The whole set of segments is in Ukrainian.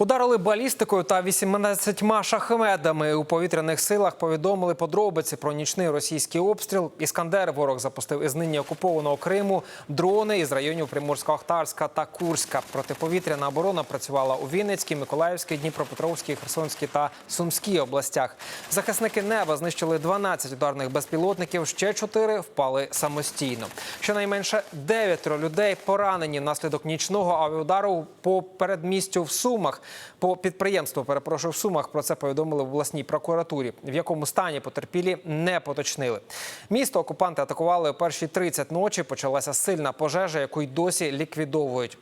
Ударили балістикою та 18 шахмедами. У повітряних силах повідомили подробиці про нічний російський обстріл. Іскандер ворог запустив із нині окупованого Криму дрони із районів Приморсько-Ахтарська та Курська. Протиповітряна оборона працювала у Вінницькій, Миколаївській, Дніпропетровській, Херсонській та Сумській областях. Захисники неба знищили 12 ударних безпілотників. Ще 4 впали самостійно. Щонайменше 9 людей поранені внаслідок нічного авіаудару по передмістю в Сумах. По підприємству перепрошую в Сумах. Про це повідомили в обласній прокуратурі. В якому стані потерпілі не поточнили. Місто окупанти атакували о перші 30 ночі. Почалася сильна пожежа, яку й досі ліквідовують.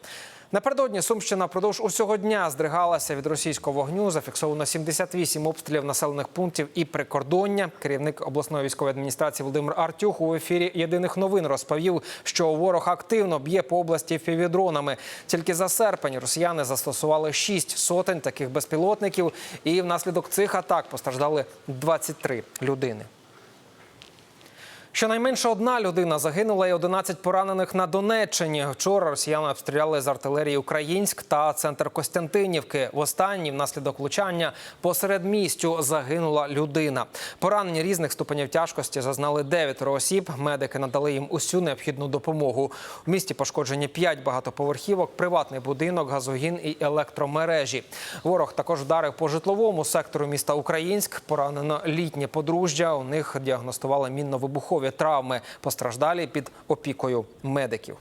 Напередодні Сумщина впродовж усього дня здригалася від російського вогню. Зафіксовано 78 обстрілів населених пунктів і прикордоння. Керівник обласної військової адміністрації Володимир Артюх у ефірі єдиних новин розповів, що ворог активно б'є по області фівідронами. Тільки за серпень росіяни застосували 6 сотень таких безпілотників, і внаслідок цих атак постраждали 23 людини. Щонайменше одна людина загинула і 11 поранених на Донеччині. Вчора росіяни обстріляли з артилерії Українськ та центр Костянтинівки. В останній внаслідок влучання посеред містю загинула людина. Поранені різних ступенів тяжкості зазнали дев'ятеро осіб. Медики надали їм усю необхідну допомогу. В місті пошкоджені п'ять багатоповерхівок, приватний будинок, газогін і електромережі. Ворог також вдарив по житловому сектору міста Українськ. Поранено літнє подружжя. У них діагностували мінно-вибухові травми. Постраждалі під опікою медиків.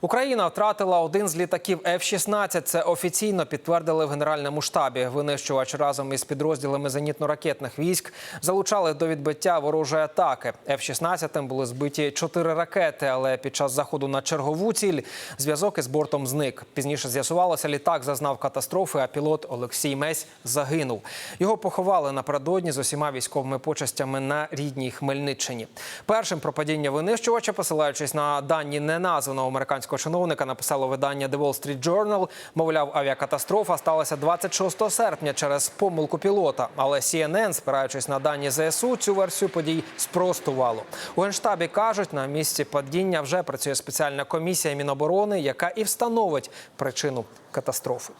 Україна втратила один з літаків F-16. Це офіційно підтвердили в Генеральному штабі. Винищувач разом із підрозділами зенітно-ракетних військ залучали до відбиття ворожої атаки. F-16 були збиті чотири ракети, але під час заходу на чергову ціль зв'язок із бортом зник. Пізніше з'ясувалося, літак зазнав катастрофи, а пілот Олексій Месь загинув. Його поховали напередодні з усіма військовими почастями на рідній Хмельниччині. Першим про падіння винищувача, посилаючись на дані неназваного американського чиновника, написало видання The Wall Street Journal. Мовляв, авіакатастрофа сталася 26 серпня через помилку пілота. Але CNN, спираючись на дані ЗСУ, цю версію подій спростувало. У генштабі кажуть, на місці падіння вже працює спеціальна комісія Міноборони, яка і встановить причину катастрофи.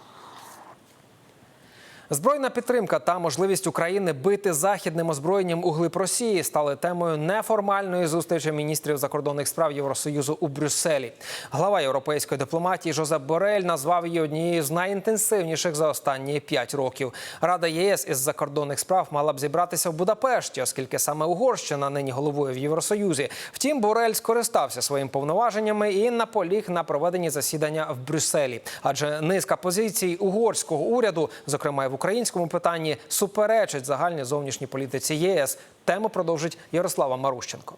Збройна підтримка та можливість України бити західним озброєнням у глиб Росії стали темою неформальної зустрічі міністрів закордонних справ Євросоюзу у Брюсселі. Глава європейської дипломатії Жозеп Борель назвав її однією з найінтенсивніших за останні п'ять років. Рада ЄС із закордонних справ мала б зібратися в Будапешті, оскільки саме Угорщина нині головує в Євросоюзі. Втім, Борель скористався своїм повноваженнями і наполіг на проведенні засідання в Брюсселі. Адже низка позицій угорського уряду, зокрема в українському питанні, суперечить загальній зовнішній політиці ЄС. Тему продовжить Ярослава Марущенко.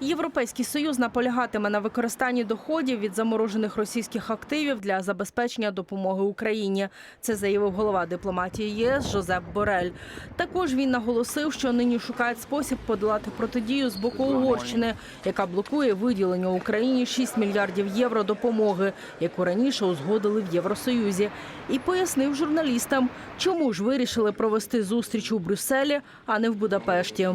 Європейський союз наполягатиме на використанні доходів від заморожених російських активів для забезпечення допомоги Україні. Це заявив голова дипломатії ЄС Жозеп Борель. Також він наголосив, що нині шукають спосіб подолати протидію з боку Угорщини, яка блокує виділення Україні 6 мільярдів євро допомоги, яку раніше узгодили в Євросоюзі, і пояснив журналістам, чому ж вирішили провести зустріч у Брюсселі, а не в Будапешті.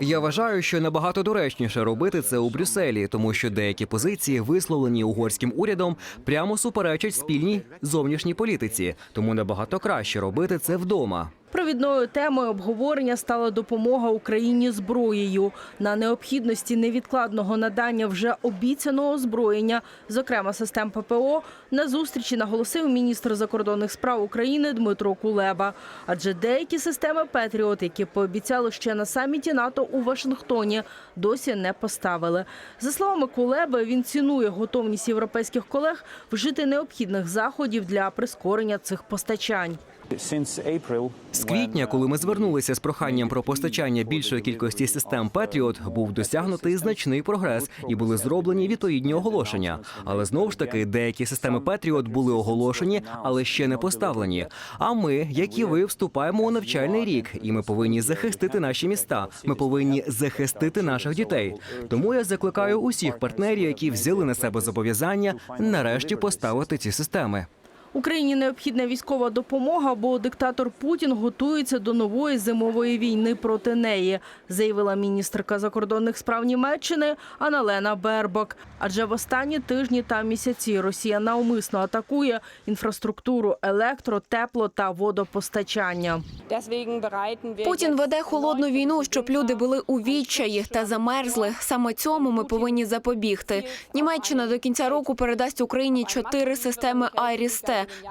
Я вважаю, що набагато доречніше робити це у Брюсселі, тому що деякі позиції, висловлені угорським урядом, прямо суперечать спільній зовнішній політиці. Тому набагато краще робити це вдома. Провідною темою обговорення стала допомога Україні зброєю на необхідності невідкладного надання вже обіцяного озброєння, зокрема систем ППО. На зустрічі наголосив міністр закордонних справ України Дмитро Кулеба. Адже деякі системи Петріот, які пообіцяли ще на саміті НАТО у Вашингтоні, досі не поставили. За словами Кулеби, він цінує готовність європейських колег вжити необхідних заходів для прискорення цих постачань. З квітня, коли ми звернулися з проханням про постачання більшої кількості систем Петріот, був досягнутий значний прогрес і були зроблені відповідні оголошення. Але знову ж таки, деякі системи Петріот були оголошені, але ще не поставлені. А ми, як і ви, вступаємо у навчальний рік, і ми повинні захистити наші міста. Ми повинні захистити наших дітей. Тому я закликаю усіх партнерів, які взяли на себе зобов'язання, нарешті поставити ці системи. Україні необхідна військова допомога, бо диктатор Путін готується до нової зимової війни проти неї, заявила міністерка закордонних справ Німеччини Аналена Бербок. Адже в останні тижні та місяці Росія навмисно атакує інфраструктуру електро, тепло та водопостачання. Путін веде холодну війну, щоб люди були у відчаї та замерзли. Саме цьому ми повинні запобігти. Німеччина до кінця року передасть Україні чотири системи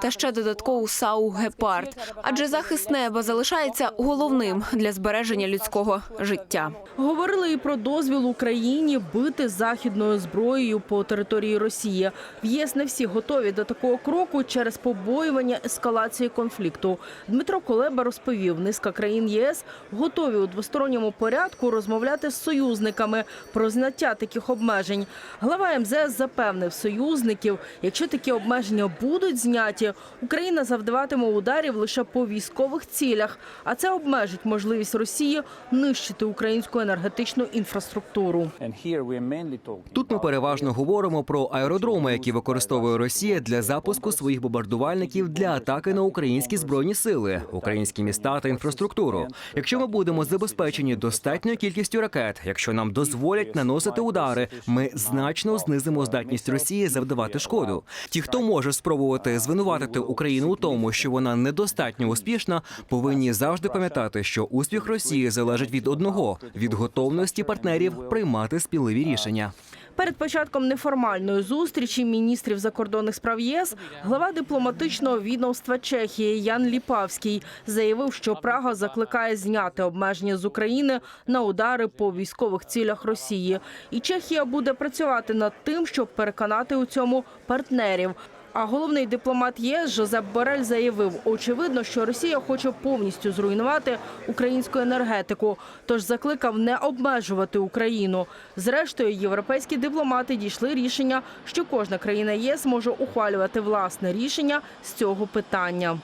Та ще додаткову САУ Гепард. Адже захист неба залишається головним для збереження людського життя. Говорили і про дозвіл Україні бити західною зброєю по території Росії. В ЄС не всі готові до такого кроку через побоювання ескалації конфлікту. Дмитро Колеба розповів, низка країн ЄС готові у двосторонньому порядку розмовляти з союзниками про зняття таких обмежень. Глава МЗС запевнив союзників, якщо такі обмеження будуть зняті, Україна завдаватиме ударів лише по військових цілях, а це обмежить можливість Росії нищити українську енергетичну інфраструктуру. Тут ми переважно говоримо про аеродроми, які використовує Росія для запуску своїх бомбардувальників для атаки на українські збройні сили, українські міста та інфраструктуру. Якщо ми будемо забезпечені достатньою кількістю ракет, якщо нам дозволять наносити удари, ми значно знизимо здатність Росії завдавати шкоду. Ті, хто може спробувати звинуватити Україну у тому, що вона недостатньо успішна, повинні завжди пам'ятати, що успіх Росії залежить від одного від готовності партнерів приймати спіливі рішення. Перед початком неформальної зустрічі міністрів закордонних справ ЄС глава дипломатичного відомства Чехії Ян Ліпавський заявив, що Прага закликає зняти обмеження з України на удари по військових цілях Росії, і Чехія буде працювати над тим, щоб переконати у цьому партнерів. А головний дипломат ЄС Жозеп Борель заявив, очевидно, що Росія хоче повністю зруйнувати українську енергетику, тож закликав не обмежувати Україну. Зрештою, європейські дипломати дійшли рішення, що кожна країна ЄС може ухвалювати власне рішення з цього питання.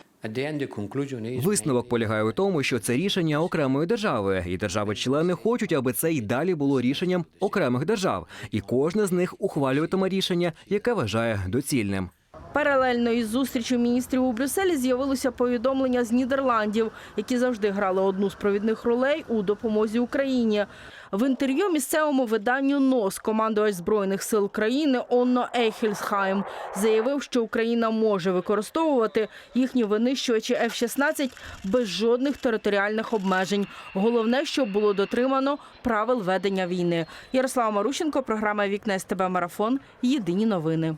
Висновок полягає у тому, що це рішення окремої держави, і держави-члени хочуть, аби це й далі було рішенням окремих держав, і кожна з них ухвалюватиме рішення, яке вважає доцільним. Паралельно із зустрічю міністрів у Брюсселі з'явилося повідомлення з Нідерландів, які завжди грали одну з провідних ролей у допомозі Україні. В інтерв'ю місцевому виданню НОС командувач збройних сил країни Онно Ейхельсхайм заявив, що Україна може використовувати їхні винищувачі F-16 без жодних територіальних обмежень. Головне, щоб було дотримано правил ведення війни. Ярослава Марущенко, програма Вікне СТБ Марафон. Єдині новини.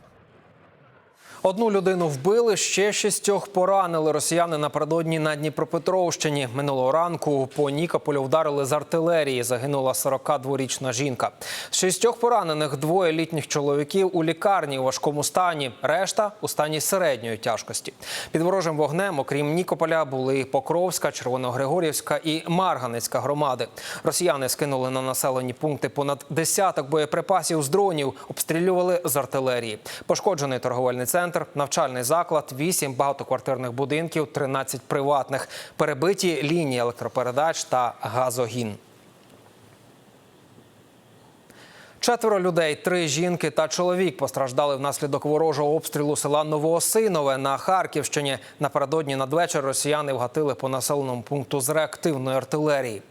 Одну людину вбили, ще шістьох поранили росіяни напередодні на Дніпропетровщині. Минулого ранку по Нікополю вдарили з артилерії. Загинула 42-річна жінка. З шістьох поранених двоє літніх чоловіків у лікарні у важкому стані. Решта у стані середньої тяжкості. Під ворожим вогнем, окрім Нікополя, були Покровська, Червоногригорівська і Марганецька громади. Росіяни скинули на населені пункти понад десяток боєприпасів з дронів, обстрілювали з артилерії. Пошкоджений торговельний центр, навчальний заклад, 8 багатоквартирних будинків, 13 приватних, перебиті лінії електропередач та газогін. Четверо людей, три жінки та чоловік постраждали внаслідок ворожого обстрілу села Новоосинове на Харківщині. Напередодні надвечір росіяни вгатили по населеному пункту з реактивної артилерії.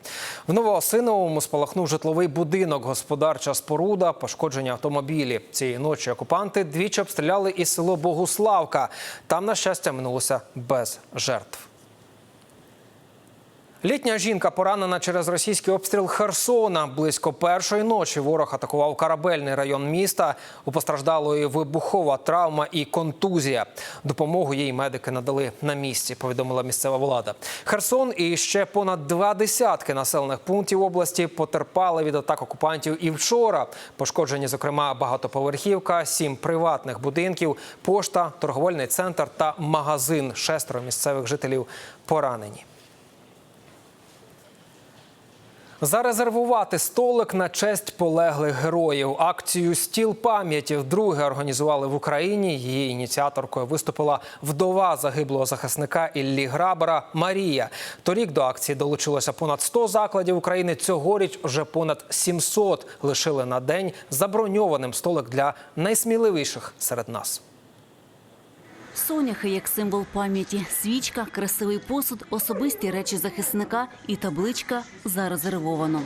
В Новоосиновому спалахнув житловий будинок, господарча споруда, пошкоджені автомобілі. Цієї ночі окупанти двічі обстріляли і село Богуславка. Там, на щастя, минулося без жертв. Літня жінка поранена через російський обстріл Херсона. Близько першої ночі ворог атакував корабельний район міста. У постраждалої вибухова травма і контузія. Допомогу їй медики надали на місці. Повідомила місцева влада. Херсон і ще понад два десятки населених пунктів області потерпали від атак окупантів і вчора. Пошкоджені, зокрема, багатоповерхівка, сім приватних будинків, пошта, торговельний центр та магазин. Шестеро місцевих жителів поранені. Зарезервувати столик на честь полеглих героїв. Акцію Стіл пам'яті вдруге організували в Україні. Її ініціаторкою виступила вдова загиблого захисника Іллі Грабера Марія. Торік до акції долучилося понад 100 закладів України. Цьогоріч вже понад 700 лишили на день заброньованим столик для найсміливіших серед нас. Соняхи як символ пам'яті, свічка, красивий посуд, особисті речі захисника і табличка зарезервовано.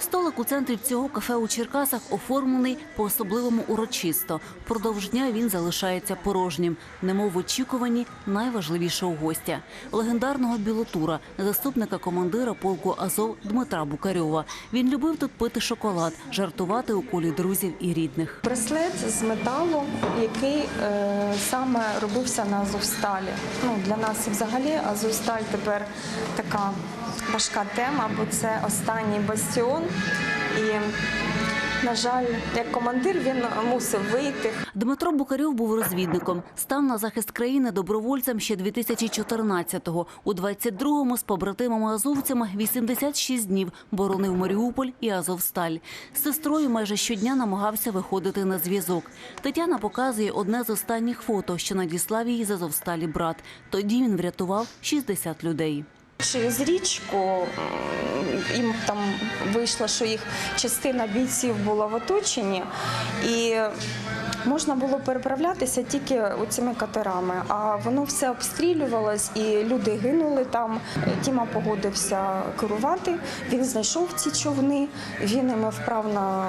Столик у центрі цього кафе у Черкасах оформлений по-особливому урочисто. Продовж дня він залишається порожнім, немов в очікуванні найважливішого гостя легендарного білотура, заступника командира полку Азов Дмитра Букарьова. Він любив тут пити шоколад, жартувати у колі друзів і рідних. Браслет з металу, який е, саме робився на Азовсталі. Ну, для нас взагалі Азовсталь тепер така важка тема, бо це останній бастіон. І, на жаль, як командир він мусив вийти. Дмитро Букарьов був розвідником. Став на захист країни добровольцем ще 2014-го. У 22-му з побратимами азовцями 86 днів боронив Маріуполь і Азовсталь. З сестрою майже щодня намагався виходити на зв'язок. Тетяна показує одне з останніх фото, що надіслав їй з Азовсталі брат. Тоді він врятував 60 людей. Через річку їм там вийшло, що їх частина бійців була в оточенні, і можна було переправлятися тільки цими катерами. А воно все обстрілювалось, і люди гинули там. Тіма погодився керувати. Він знайшов ці човни, він ними вправно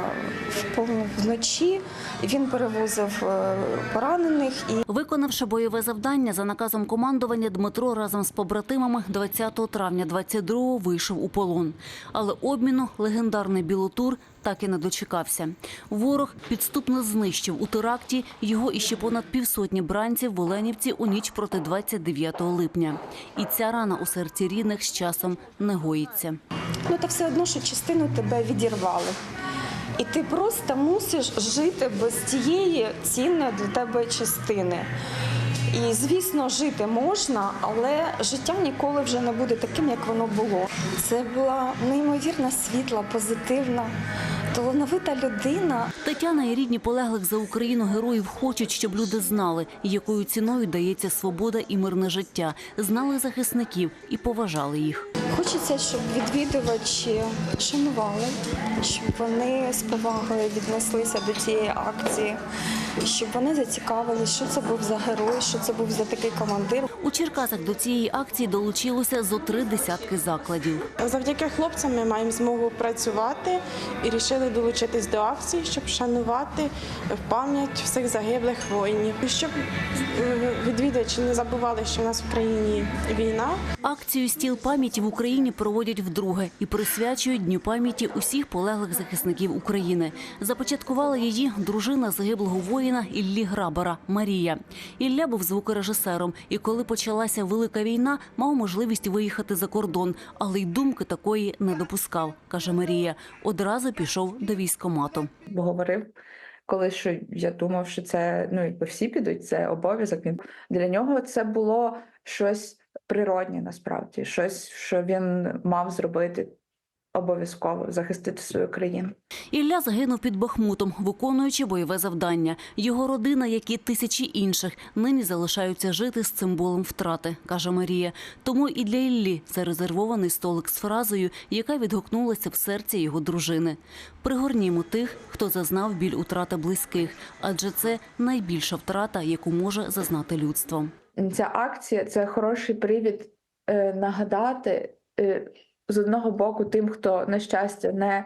вночі. Він перевозив е, поранених і Виконавши бойове завдання за наказом командування, Дмитро разом з побратимами 20 травня 22-го вийшов у полон. Але обміну легендарний білотур так і не дочекався. Ворог підступно знищив у теракті його і ще понад півсотні бранців в Оленівці у ніч проти 29 липня. І ця рана у серці рідних з часом не гоїться. ну та все одно, що частину тебе відірвали. І ти просто мусиш жити без цієї цінної для тебе частини. І, звісно, жити можна, але життя ніколи вже не буде таким, як воно було. Це була неймовірно світла, позитивна, талановита людина. Тетяна і рідні полеглих за Україну героїв хочуть, щоб люди знали, якою ціною дається свобода і мирне життя, знали захисників і поважали їх. Хочеться, щоб відвідувачі шанували, щоб вони з повагою віднеслися до цієї акції, щоб вони зацікавились, що це був за герой, що це був за такий командир. У Черкасах до цієї акції долучилося зо три десятки закладів. Завдяки хлопцям ми маємо змогу працювати і вирішили долучитись до акції, щоб шанувати в пам'ять всіх загиблих воїнів. І Щоб е, відвідувачі не забували, що в нас в країні війна. Акцію стіл пам'яті в Україні проводять вдруге і присвячують Дню пам'яті усіх полеглих захисників України. Започаткувала її дружина загиблого воїна Іллі Грабара Марія. Ілля був звукорежисером, і коли почалася велика війна, мав можливість виїхати за кордон, але й думки такої не допускав, каже Марія. Одразу пішов до військомату. говорив коли що я думав, що це ну якби всі підуть, це обов'язок. Він для нього це було щось природнє насправді, щось, що він мав зробити обов'язково захистити свою країну. Ілля загинув під Бахмутом, виконуючи бойове завдання. Його родина, як і тисячі інших, нині залишаються жити з цим болем втрати, каже Марія. Тому і для Іллі це резервований столик з фразою, яка відгукнулася в серці його дружини. Пригорнімо тих, хто зазнав біль утрати близьких, адже це найбільша втрата, яку може зазнати людство. Ця акція це хороший привід е, нагадати е, з одного боку тим, хто на щастя не,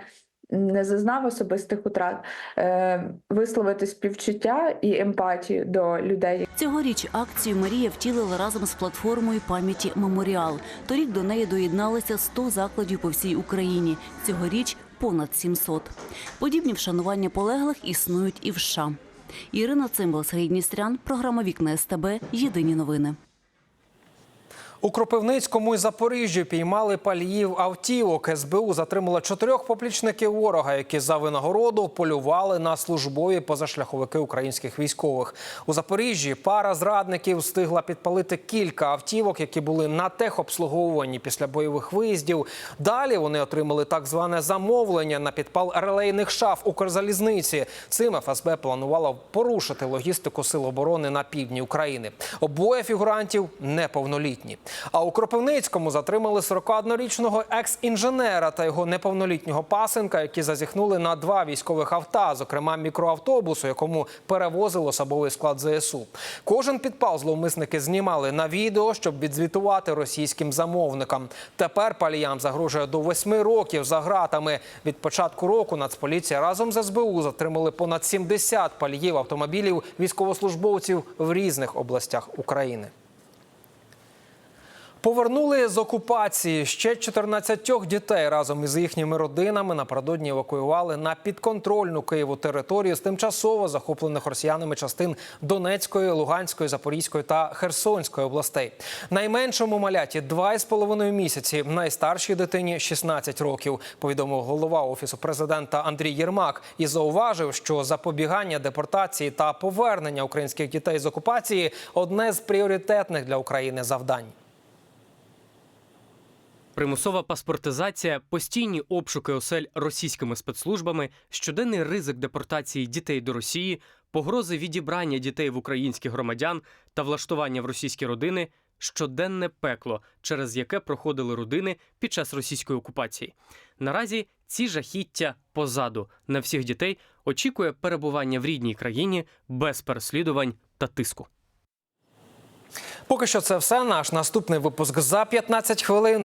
не зазнав особистих утрат, е, висловити співчуття і емпатію до людей, Цьогоріч акцію Марія втілила разом з платформою пам'яті Меморіал. Торік до неї доєдналися 100 закладів по всій Україні. Цьогоріч понад 700. Подібні вшанування полеглих існують і в США. Ірина Цимбал, Сергій Дністрян, програма Вікна СТБ. Єдині новини. У Кропивницькому і Запоріжжі піймали паліїв автівок. СБУ затримала чотирьох поплічників ворога, які за винагороду полювали на службові позашляховики українських військових. У Запоріжжі пара зрадників встигла підпалити кілька автівок, які були на техобслуговуванні після бойових виїздів. Далі вони отримали так зване замовлення на підпал релейних шаф Укрзалізниці. Цим ФСБ планувало порушити логістику сил оборони на півдні України. Обоє фігурантів неповнолітні. А у Кропивницькому затримали 41-річного екс-інженера та його неповнолітнього пасенка, які зазіхнули на два військових авто, зокрема мікроавтобус, у якому перевозили особовий склад ЗСУ. Кожен підпал зловмисники знімали на відео, щоб відзвітувати російським замовникам. Тепер паліям загрожує до восьми років за ґратами. Від початку року Нацполіція разом з СБУ затримали понад 70 паліїв автомобілів військовослужбовців в різних областях України. Повернули з окупації ще 14 дітей разом із їхніми родинами напередодні евакуювали на підконтрольну Києву територію з тимчасово захоплених росіянами частин Донецької, Луганської, Запорізької та Херсонської областей. Найменшому маляті 2,5 місяці, найстаршій дитині 16 років. Повідомив голова офісу президента Андрій Єрмак і зауважив, що запобігання депортації та повернення українських дітей з окупації одне з пріоритетних для України завдань. Примусова паспортизація, постійні обшуки осель російськими спецслужбами, щоденний ризик депортації дітей до Росії, погрози відібрання дітей в українських громадян та влаштування в російські родини щоденне пекло, через яке проходили родини під час російської окупації. Наразі ці жахіття позаду на всіх дітей очікує перебування в рідній країні без переслідувань та тиску. Поки що це все. Наш наступний випуск за 15 хвилин.